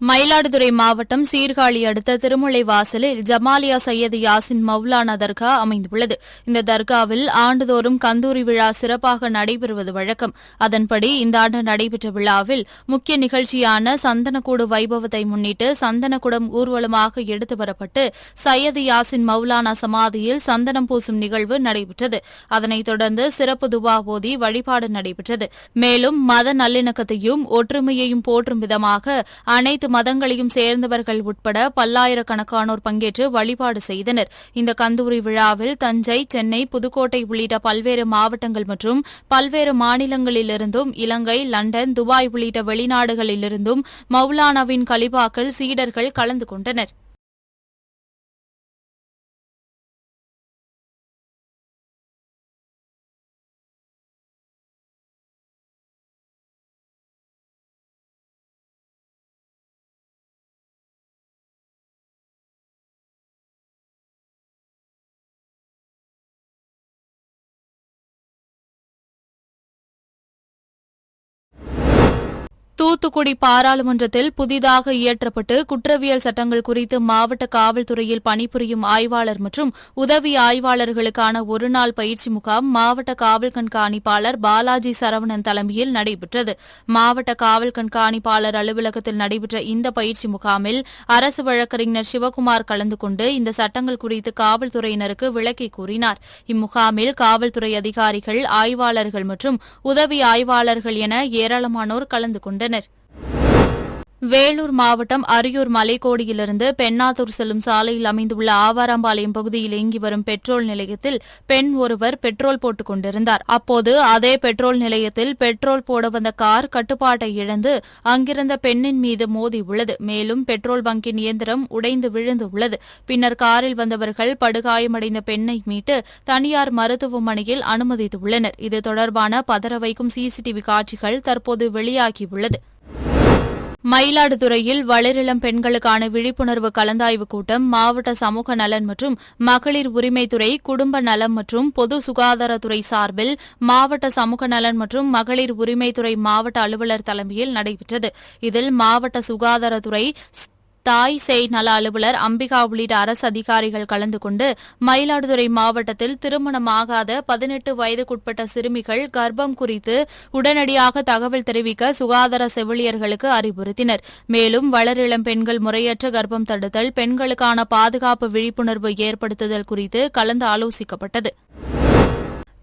மயிலாடுதுறை மாவட்டம் சீர்காழி அடுத்த திருமலை வாசலில் ஜமாலியா சையது யாசின் மௌலானா தர்கா அமைந்துள்ளது. இந்த தர்காவில் ஆண்டுதோறும் கந்தூரி விழா சிறப்பாக நடைபெறுவது வழக்கம். அதன்படி இந்த ஆண்டு நடைபெற்ற விழாவில் முக்கிய நிகழ்ச்சியான சந்தனக்கூடு வைபவத்தை முன்னிட்டு சந்தனக்குடம் ஊர்வலமாக எடுத்து வரப்பட்டு சையது யாசின் மௌலானா சமாதியில் சந்தனம் பூசும் நிகழ்வு நடைபெற்றது. அதனைத் தொடர்ந்து சிறப்பு துவா போதி வழிபாடு நடைபெற்றது. மேலும் மத நல்லிணக்கத்தையும் ஒற்றுமையையும் போற்றும் விதமாக அனைத்து மதங்களையும் சேர்ந்தவர்கள் உட்பட பல்லாயிரக்கணக்கானோர் பங்கேற்று வழிபாடு செய்தனர். இந்த கந்தூரி விழாவில் தஞ்சை சென்னை புதுக்கோட்டை உள்ளிட்ட பல்வேறு மாவட்டங்கள் மற்றும் பல்வேறு மாநிலங்களிலிருந்தும் இலங்கை லண்டன் துபாய் உள்ளிட்ட வெளிநாடுகளிலிருந்தும் மௌலானாவின் கலிபாக்கள் சீடர்கள் கலந்து கொண்டனர். தூத்துக்குடி பாராளுமன்றத்தில் புதிதாக இயற்றப்பட்டு குற்றவியல் சட்டங்கள் குறித்து மாவட்ட காவல்துறையில் பணிபுரியும் ஆய்வாளர் மற்றும் உதவி ஆய்வாளர்களுக்கான ஒருநாள் பயிற்சி முகாம் மாவட்ட காவல் கண்காணிப்பாளர் பாலாஜி சரவணன் தலைமையில் நடைபெற்றது. மாவட்ட காவல் கண்காணிப்பாளர் அலுவலகத்தில் நடைபெற்ற இந்த பயிற்சி முகாமில் அரசு வழக்கறிஞர் சிவக்குமார் கலந்து கொண்டு இந்த சட்டங்கள் குறித்து காவல்துறையினருக்கு விளக்கி கூறினார். இம்முகாமில் காவல்துறை அதிகாரிகள் ஆய்வாளர்கள் மற்றும் உதவி ஆய்வாளர்கள் என ஏராளமானோர் கலந்து கொண்டனர். aranır. வேலூர் மாவட்டம் அரியூர் மலைக்கோடியிலிருந்து பெண்ணாத்தூர் செல்லும் சாலையில் அமைந்துள்ள ஆவாராம்பாளையம் பகுதியில் இயங்கி வரும் பெட்ரோல் நிலையத்தில் பெண் ஒருவர் பெட்ரோல் போட்டுக் கொண்டிருந்தார். அப்போது அதே பெட்ரோல் நிலையத்தில் பெட்ரோல் போட வந்த கார் கட்டுப்பாட்டை இழந்து அங்கிருந்த பெண்ணின் மீது மோதி உள்ளது. மேலும் பெட்ரோல் பங்கின் இயந்திரம் உடைந்து விழுந்து உள்ளது. பின்னர் காரில் வந்தவர்கள் படுகாயமடைந்த பெண்ணை மீட்டு தனியார் மருத்துவமனையில் அனுமதித்துள்ளனர். இது தொடர்பான பதற வைக்கும் சிசிடிவி காட்சிகள் தற்போது வெளியாகியுள்ளது மயிலாடுதுறையில் வளரிளம் பெண்களுக்கான விழிப்புணர்வு கலந்தாய்வு கூட்டம் மாவட்ட சமூக நலன் மற்றும் மகளிர் உரிமைத்துறை குடும்ப நலம் மற்றும் பொது சுகாதாரத்துறை சார்பில் மாவட்ட சமூக நலன் மற்றும் மகளிர் உரிமைத்துறை மாவட்ட அலுவலர் தலைமையில் நடைபெற்றது. இதில் மாவட்ட சுகாதாரத்துறை தாய் செய் நல அலுவலர் அம்பிகா உள்ளிட்ட அரசு அதிகாரிகள் கலந்து கொண்டு மயிலாடுதுறை மாவட்டத்தில் திருமணமாகாத பதினெட்டு வயதுக்குட்பட்ட சிறுமிகள் கர்ப்பம் குறித்து உடனடியாக தகவல் தெரிவிக்க சுகாதார செவிலியர்களுக்கு அறிவுறுத்தினர். மேலும் வளரிளம் பெண்கள் முறையற்ற கர்ப்பம் தடுத்தல் பெண்களுக்கான பாதுகாப்பு விழிப்புணர்வு ஏற்படுத்துதல் குறித்து கலந்து ஆலோசிக்கப்பட்டது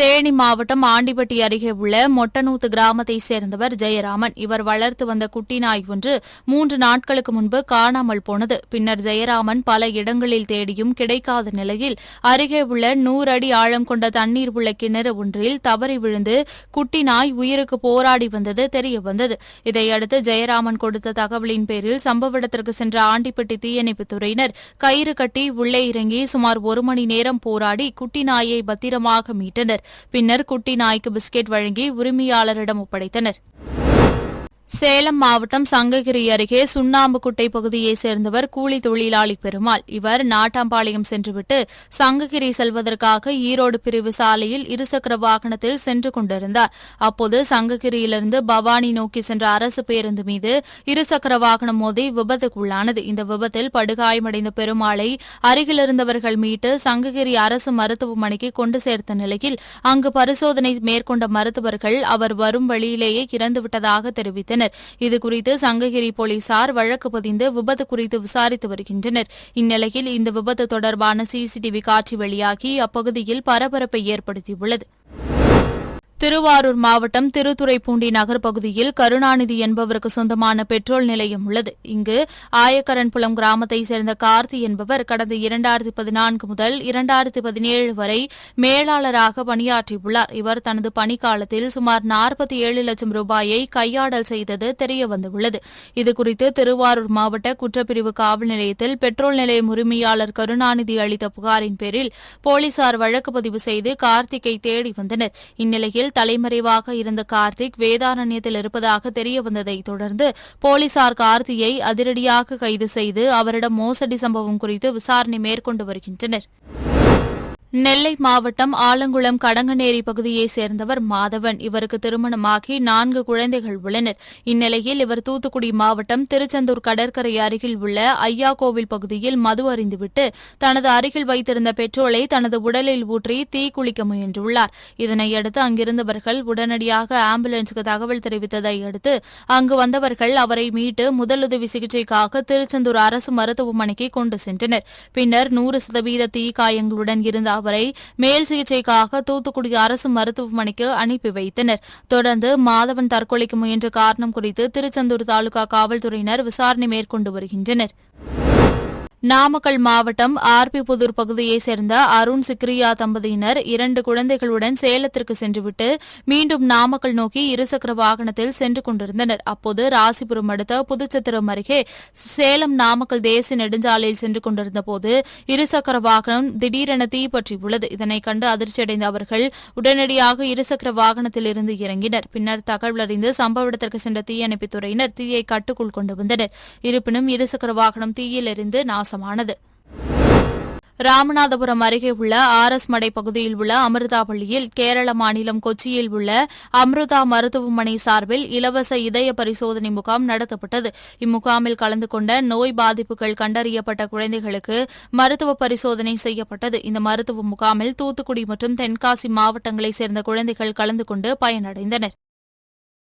தேனி மாவட்டம் ஆண்டிப்பட்டி அருகே உள்ள மொட்டனூத்து கிராமத்தைச் சேர்ந்தவர் ஜெயராமன். இவர் வளர்த்து வந்த குட்டி நாய் ஒன்று மூன்று நாட்களுக்கு முன்பு காணாமல் போனது. பின்னர் ஜெயராமன் பல இடங்களில் தேடியும் கிடைக்காத நிலையில் அருகே உள்ள நூறு அடி ஆழம் கொண்ட தண்ணீர் உள்ள கிணறு ஒன்றில் தவறி விழுந்து குட்டி நாய் உயிருக்கு போராடி வந்தது தெரியவந்தது. இதையடுத்து ஜெயராமன் கொடுத்த தகவலின் பேரில் சம்பவ இடத்திற்கு சென்ற ஆண்டிப்பட்டி தீயணைப்புத் துறையினர் கயிறு கட்டி உள்ளே இறங்கி சுமார் ஒரு மணி நேரம் போராடி குட்டி நாயை பத்திரமாக மீட்டனர். பின்னர் குட்டி நாய்க்கு பிஸ்கெட் வழங்கி உரிமையாளரிடம் ஒப்படைத்தனர். சேலம் மாவட்டம் சங்ககிரி அருகே சுண்ணாம்புக்குட்டை பகுதியைச் சேர்ந்தவர் கூலி தொழிலாளி பெருமாள். இவர் நாட்டாம்பாளையம் சென்றுவிட்டு சங்ககிரி செல்வதற்காக ஈரோடு பிரிவு சாலையில் இருசக்கர வாகனத்தில் சென்று கொண்டிருந்தார். அப்போது சங்ககிரியிலிருந்து பவானி நோக்கி சென்ற அரசு பேருந்து மீது இருசக்கர வாகனம் மோதி விபத்துக்குள்ளானது. இந்த விபத்தில் படுகாயமடைந்த பெருமாளை அருகிலிருந்தவர்கள் மீட்டு சங்ககிரி அரசு மருத்துவமனைக்கு கொண்டு சேர்த்த நிலையில் அங்கு பரிசோதனை மேற்கொண்ட மருத்துவர்கள் அவர் வரும் வழியிலேயே இறந்துவிட்டதாக தெரிவித்தனர். இதுகுறித்து சங்ககிரி போலீசார் வழக்கு பதிந்து விபத்து குறித்து விசாரித்து வருகின்றனர். இந்நிலையில் இந்த விபத்து தொடர்பான சிசிடிவி காட்சி வெளியாகி அப்பகுதியில் பரபரப்பை ஏற்படுத்தியுள்ளது. திருவாரூர் மாவட்டம் திருத்துறைப்பூண்டி நகர் பகுதியில் கருணாநிதி என்பவருக்கு சொந்தமான பெட்ரோல் நிலையம் உள்ளது. இங்கு ஆயக்கரன்புலம் கிராமத்தைச் சேர்ந்த கார்த்தி என்பவர் கடந்த இரண்டாயிரத்தி பதினான்கு முதல் இரண்டாயிரத்தி பதினேழு வரை மேலாளராக பணியாற்றியுள்ளார். இவர் தனது பணிக்காலத்தில் சுமார் நாற்பத்தி ஏழு லட்சம் ரூபாயை கையாடல் செய்தது தெரியவந்துள்ளது. இதுகுறித்து திருவாரூர் மாவட்ட குற்றப்பிரிவு காவல் நிலையத்தில் பெட்ரோல் நிலையம் உரிமையாளர் கருணாநிதி அளித்த புகாரின் பேரில் போலீசார் வழக்கு பதிவு செய்து கார்த்திக்கை தேடி வந்தனர். இந்நிலையில் தலைமறைவாக இருந்த கார்த்திக் வேதாரண்யத்தில் இருப்பதாக தெரியவந்ததை தொடர்ந்து போலீசார் கார்த்தியை அதிரடியாக கைது செய்து அவரிடம் மோசடி சம்பவம் குறித்து விசாரணை மேற்கொண்டு வருகின்றனர். நெல்லை மாவட்டம் ஆலங்குளம் கடங்கநேரி பகுதியைச் சேர்ந்தவர் மாதவன். இவருக்கு திருமணமாகி நான்கு குழந்தைகள் உள்ளனர். இந்நிலையில் இவர் தூத்துக்குடி மாவட்டம் திருச்செந்தூர் கடற்கரை அருகில் உள்ள ஐயாகோவில் பகுதியில் மது அறிந்துவிட்டு தனது அருகில் வைத்திருந்த பெட்ரோலை தனது உடலில் ஊற்றி தீக்குளிக்க முயன்றுள்ளார். இதனையடுத்து அங்கிருந்தவர்கள் உடனடியாக ஆம்புலன்ஸுக்கு தகவல் தெரிவித்ததை அடுத்து அங்கு வந்தவர்கள் அவரை மீட்டு முதலுதவி சிகிச்சைக்காக திருச்செந்தூர் அரசு மருத்துவமனைக்கு கொண்டு சென்றனர். பின்னர் நூறு சதவீத தீக்காயங்களுடன் இருந்த அவரை மேல் சிகிச்சைக்காக தூத்துக்குடி அரசு மருத்துவமனைக்கு அனுப்பி வைத்தனர். தொடர்ந்து மாதவன் தற்கொலைக்கு முயன்ற காரணம் குறித்து திருச்செந்தூர் தாலுகா காவல்துறையினர் விசாரணை மேற்கொண்டு வருகின்றனர். நாமக்கல் மாவட்டம் ஆர்பிபுதூர் பகுதியைச் சேர்ந்த அருண் சிக்ரியா தம்பதியினர் இரண்டு குழந்தைகளுடன் சேலத்திற்கு சென்றுவிட்டு மீண்டும் நாமக்கல் நோக்கி இருசக்கர வாகனத்தில் சென்று கொண்டிருந்தனர். அப்போது ராசிபுரம் அடுத்த புதுச்சத்திரம் அருகே சேலம் நாமக்கல் தேசிய நெடுஞ்சாலையில் சென்று கொண்டிருந்தபோது இருசக்கர வாகனம் திடீரென தீப்பற்றியுள்ளது இதனை கண்டு அதிர்ச்சியடைந்த அவர்கள் உடனடியாக இருசக்கர வாகனத்தில் இருந்து இறங்கினர். பின்னர் தகவல் அறிந்து சம்பவ இடத்திற்கு சென்ற தீயணைப்புத்துறையினர் தீயை கட்டுக்குள் கொண்டு வந்தனர். இருப்பினும் இருசக்கர வாகனம் தீயிலிருந்து எரிந்து மோசமானது ராமநாதபுரம் அருகே உள்ள ஆர் எஸ் மடை பகுதியில் உள்ள அமிர்தா பள்ளியில் கேரள மாநிலம் கொச்சியில் உள்ள அமிர்தா மருத்துவமனை சார்பில் இலவச இதய பரிசோதனை முகாம் நடத்தப்பட்டது. இம்முகாமில் கலந்து கொண்ட நோய் பாதிப்புகள் கண்டறியப்பட்ட குழந்தைகளுக்கு மருத்துவ பரிசோதனை செய்யப்பட்டது. இந்த மருத்துவ முகாமில் தூத்துக்குடி மற்றும் தென்காசி மாவட்டங்களைச் சேர்ந்த குழந்தைகள் கலந்து கொண்டு பயனடைந்தனர்.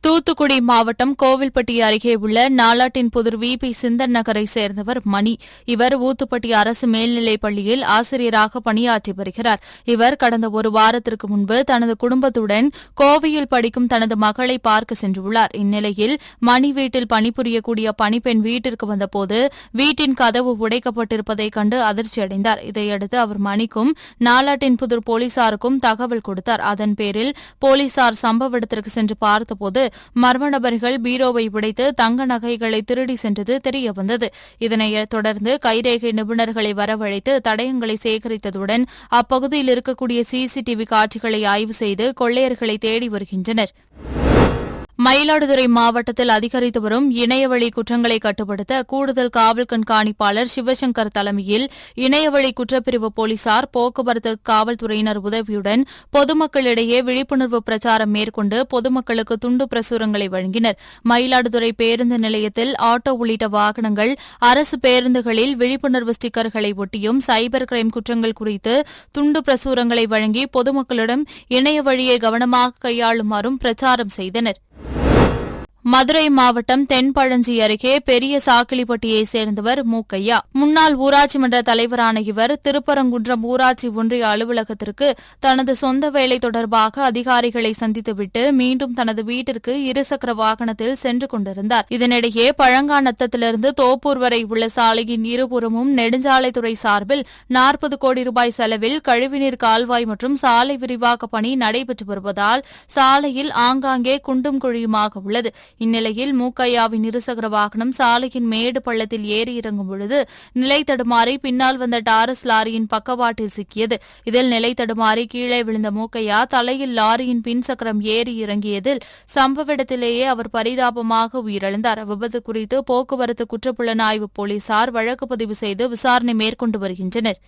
தூத்துக்குடி மாவட்டம் கோவில்பட்டி அருகே உள்ள நாலாட்டின் புதிர் வி பி சிந்தன் நகரை சேர்ந்தவர் மணி. இவர் ஊத்துப்பட்டி அரசு மேல்நிலைப் பள்ளியில் ஆசிரியராக பணியாற்றி வருகிறார். இவர் கடந்த ஒரு வாரத்திற்கு முன்பு தனது குடும்பத்துடன் கோவையில் படிக்கும் தனது மகளை பார்க்க சென்றுள்ளார். இந்நிலையில் மணி வீட்டில் பணிபுரியக்கூடிய பணிப்பெண் வீட்டிற்கு வந்தபோது வீட்டின் கதவு உடைக்கப்பட்டிருப்பதைக் கண்டு அதிர்ச்சியடைந்தார் இதையடுத்து அவர் மணிக்கும் நாலாட்டின் புதிர் போலீசாருக்கும் தகவல் கொடுத்தார். அதன் பேரில் போலீசார் சம்பவ இடத்திற்கு சென்று பார்த்தபோது மர்ம நபர்கள் பீரோவை உடைத்து தங்க நகைகளை திருடி சென்றது தெரியவந்தது. இதனைத் தொடர்ந்து கைரேகை நிபுணர்களை வரவழைத்து தடயங்களை சேகரித்ததுடன் அப்பகுதியில் இருக்கக்கூடிய சிசிடிவி காட்சிகளை ஆய்வு செய்து கொள்ளையர்களை தேடி வருகின்றனர். மயிலாடுதுறை மாவட்டத்தில் அதிகரித்து வரும் இணையவழி குற்றங்களை கட்டுப்படுத்த கூடுதல் காவல் கண்காணிப்பாளர் சிவசங்கர் தலைமையில் இணையவழி குற்றப்பிரிவு போலீசார் போக்குவரத்து காவல்துறையினர் உதவியுடன் பொதுமக்களிடையே விழிப்புணர்வு பிரச்சாரம் மேற்கொண்டு பொதுமக்களுக்கு துண்டு பிரசுரங்களை வழங்கினர். மயிலாடுதுறை பேருந்து நிலையத்தில் ஆட்டோ உள்ளிட்ட வாகனங்கள் அரசு பேருந்துகளில் விழிப்புணர்வு ஸ்டிக்கர்களை ஒட்டியும் சைபர் கிரைம் குற்றங்கள் குறித்து துண்டு பிரசுரங்களை வழங்கி பொதுமக்களிடம் இணைய வழியை கவனமாக கையாளுமாறும் பிரச்சாரம் செய்தனர். மதுரை மாவட்டம் தென்பழஞ்சி அருகே பெரிய சாக்கிலிப்பட்டியை சேர்ந்தவர் மூக்கையா. முன்னாள் ஊராட்சி மன்ற தலைவரான இவர் திருப்பரங்குன்றம் ஊராட்சி ஒன்றிய அலுவலகத்திற்கு தனது சொந்த வேலை தொடர்பாக அதிகாரிகளை சந்தித்துவிட்டு மீண்டும் தனது வீட்டிற்கு இருசக்கர வாகனத்தில் சென்று கொண்டிருந்தார். இதனிடையே பழங்காநத்தத்திலிருந்து தோப்பூர் வரை உள்ள சாலையின் இருபுறமும் நெடுஞ்சாலைத்துறை சார்பில் நாற்பது கோடி ரூபாய் செலவில் கழிவுநீர் கால்வாய் மற்றும் சாலை விரிவாக்க பணி நடைபெற்று வருவதால் சாலையில் ஆங்காங்கே குண்டும் குழியுமாக உள்ளது. இந்நிலையில் மூக்கையாவின் இருசக்கர வாகனம் சாலையின் மேடு பள்ளத்தில் ஏறி இறங்கும் பொழுது நிலை தடுமாறி பின்னால் வந்த டாரஸ் லாரியின் பக்கவாட்டில் சிக்கியது. இதில் நிலை தடுமாறி கீழே விழுந்த மூக்கையா தலையில் லாரியின் பின் சக்கரம் ஏறி இறங்கியதில் சம்பவ இடத்திலேயே அவர் பரிதாபமாக உயிரிழந்தார். விபத்து குறித்து போக்குவரத்து குற்றப்புலனாய்வு போலீசார் வழக்கு பதிவு செய்து விசாரணை மேற்கொண்டு வருகின்றனர்.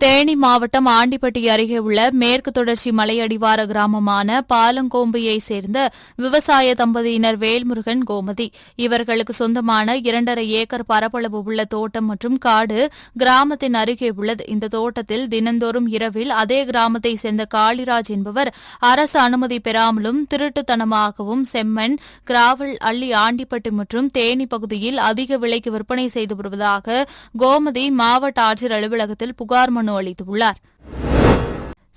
தேனி மாவட்டம் ஆண்டிப்பட்டி அருகே உள்ள மேற்கு தொடர்ச்சி மலையடிவார கிராமமான பாலங்கோம்பையை சேர்ந்த விவசாய தம்பதியினர் வேல்முருகன் கோமதி. இவர்களுக்கு சொந்தமான இரண்டரை ஏக்கர் பரப்பளவு உள்ள தோட்டம் மற்றும் காடு கிராமத்தின் அருகே உள்ளது. இந்த தோட்டத்தில் தினந்தோறும் இரவில் அதே கிராமத்தைச் சேர்ந்த காளிராஜ் என்பவர் அரசு அனுமதி பெறாமலும் திருட்டுத்தனமாகவும் செம்மண் கிராவல் அள்ளி ஆண்டிப்பட்டி மற்றும் தேனி பகுதியில் அதிக விலைக்கு விற்பனை செய்து வருவதாக கோமதி மாவட்ட ஆட்சியர் அலுவலகத்தில் புகார் மனு அளித்துள்ளார்.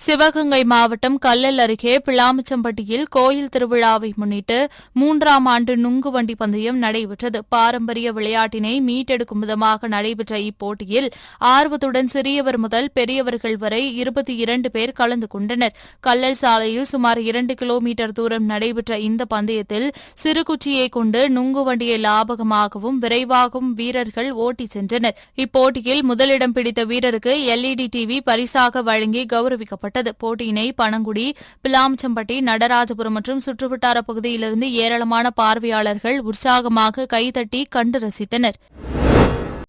சிவகங்கை மாவட்டம் கல்லல் அருகே பிளாமிச்சம்பட்டியில் கோயில் திருவிழாவை முன்னிட்டு மூன்றாம் ஆண்டு நுங்கு வண்டி பந்தயம் நடைபெற்றது. பாரம்பரிய விளையாட்டினை மீட்டெடுக்கும் விதமாக நடைபெற்ற இப்போட்டியில் ஆர்வத்துடன் சிறியவர் முதல் பெரியவர்கள் வரை இருபத்தி இரண்டு பேர் கலந்து கொண்டனர். கல்லல் சாலையில் சுமார் இரண்டு கிலோமீட்டர் தூரம் நடைபெற்ற இந்த பந்தயத்தில் சிறுகுச்சியை கொண்டு நுங்கு வண்டியை லாபகமாகவும் விரைவாகவும் வீரர்கள் ஓட்டிச் சென்றனர். இப்போட்டியில் முதலிடம் பிடித்த வீரருக்கு எல்இடி டிவி பரிசாக வழங்கி கௌரவிக்கப்பட்டது. போட்டியினை பனங்குடி பிலாம்சம்பட்டி நடராஜபுரம் மற்றும் சுற்றுவட்டார பகுதியிலிருந்து ஏராளமான பார்வையாளர்கள் உற்சாகமாக கைதட்டி கண்டு ரசித்தனர்.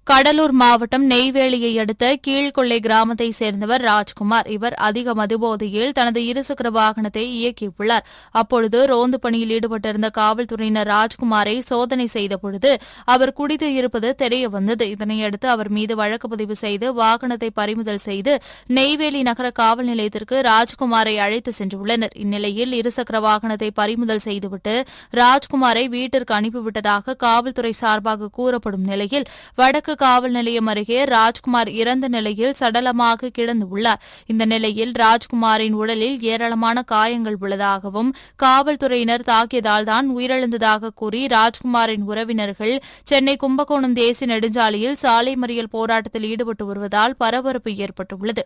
கடலூர் மாவட்டம் நெய்வேலியை அடுத்த கீழ்கொள்ளை கிராமத்தை சேர்ந்தவர் ராஜ்குமார். இவர் அதிக மதுபோதையில் தனது இருசக்கர வாகனத்தை இயக்கியுள்ளார். அப்பொழுது ரோந்து பணியில் ஈடுபட்டிருந்த காவல்துறையினர் ராஜ்குமாரை சோதனை செய்தபொழுது அவர் குடித்து இருப்பது தெரியவந்தது இதனையடுத்து அவர் மீது வழக்கு பதிவு செய்து வாகனத்தை பறிமுதல் செய்து நெய்வேலி நகர காவல் நிலையத்திற்கு ராஜ்குமாரை அழைத்து சென்றுள்ளனர். இந்நிலையில் இருசக்கர வாகனத்தை பறிமுதல் செய்துவிட்டு ராஜ்குமாரை வீட்டிற்கு அனுப்பிவிட்டதாக காவல்துறை சார்பாக கூறப்படும் நிலையில் வடக்கு காவல் நிலையம் அருகே ராஜ்குமார் இறந்த நிலையில் சடலமாக கிடந்து உள்ளார் இந்த நிலையில் ராஜ்குமாரின் உடலில் ஏராளமான காயங்கள் உள்ளதாகவும் காவல்துறையினர் தாக்கியதால் தான் உயிரிழந்ததாக கூறி ராஜ்குமாரின் உறவினர்கள் சென்னை கும்பகோணம் தேசிய நெடுஞ்சாலையில் சாலை மறியல் போராட்டத்தில் ஈடுபட்டு வருவதால் பரபரப்பு ஏற்பட்டுள்ளது.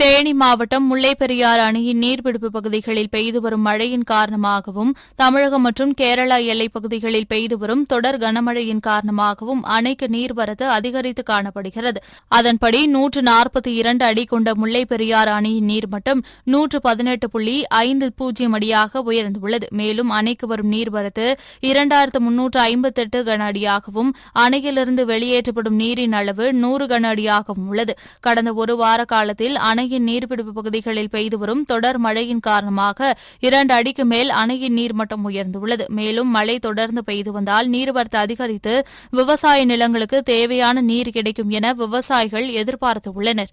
தேனி மாவட்டம் முல்லைப்பெரியாறு அணையின் நீர்பிடிப்பு பகுதிகளில் பெய்து வரும் மழையின் காரணமாகவும் தமிழகம் மற்றும் கேரளா எல்லைப் பகுதிகளில் பெய்து வரும் தொடர் கனமழையின் காரணமாகவும் அணைக்கு நீர்வரத்து அதிகரித்து காணப்படுகிறது. அதன்படி நூற்று நாற்பத்தி இரண்டு அடி கொண்ட முல்லைப்பெரியாறு அணையின் நீர்மட்டம் நூற்று பதினெட்டு புள்ளி ஐந்து பூஜ்ஜியம் அடியாக உயர்ந்துள்ளது. மேலும் அணைக்கு வரும் நீர்வரத்து இரண்டாயிரத்து முன்னூற்று ஐம்பத்தெட்டு கன அடியாகவும் அணையிலிருந்து வெளியேற்றப்படும் நீரின் அளவு நூறு கன அடியாகவும் உள்ளது. கடந்த ஒரு வார காலத்தில் அணை அணையின் நீர்பிடிப்பு பகுதிகளில் பெய்து வரும் தொடர் மழையின் காரணமாக இரண்டு அடிக்கு மேல் அணையின் நீர்மட்டம் உயர்ந்துள்ளது. மேலும் மழை தொடர்ந்து பெய்து வந்தால் நீர்வரத்து அதிகரித்து விவசாய நிலங்களுக்கு தேவையான நீர் கிடைக்கும் என விவசாயிகள் எதிர்பார்த்துள்ளனா்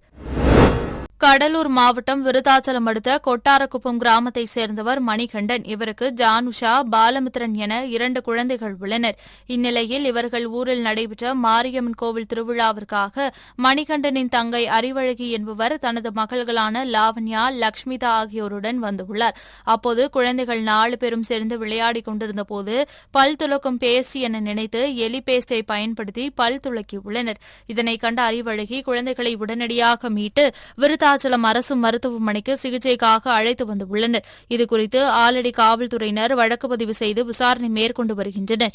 கடலூர் மாவட்டம் விருதாச்சலம் அடுத்த கொட்டாரக்குப்பம் கிராமத்தைச் சேர்ந்தவர் மணிகண்டன். இவருக்கு ஜானுஷா பாலமித்ரன் என இரண்டு குழந்தைகள் உள்ளனர். இந்நிலையில் இவர்கள் ஊரில் நடைபெற்ற மாரியம்மன் கோவில் திருவிழாவிற்காக மணிகண்டனின் தங்கை அறிவழகி என்பவர் தனது மகள்களான லாவண்யா லக்ஷ்மிதா ஆகியோருடன் வந்துள்ளார் அப்போது குழந்தைகள் நாலு பேரும் சேர்ந்து விளையாடிக் கொண்டிருந்தபோது பல் துலக்கும் பேஸ்ட் என நினைத்து எலி பேஸ்டை பயன்படுத்தி பல் துளக்கியுள்ளனர் இதனை கண்ட அறிவழகி குழந்தைகளை உடனடியாக மீட்டு விருதா விருத்தாச்சலம் அரசு மருத்துவமனைக்கு சிகிச்சைக்காக அழைத்து வந்துள்ளனர். இதுகுறித்து ஆலடி காவல்துறையினர் வழக்கு பதிவு செய்து விசாரணை மேற்கொண்டு வருகின்றனர்.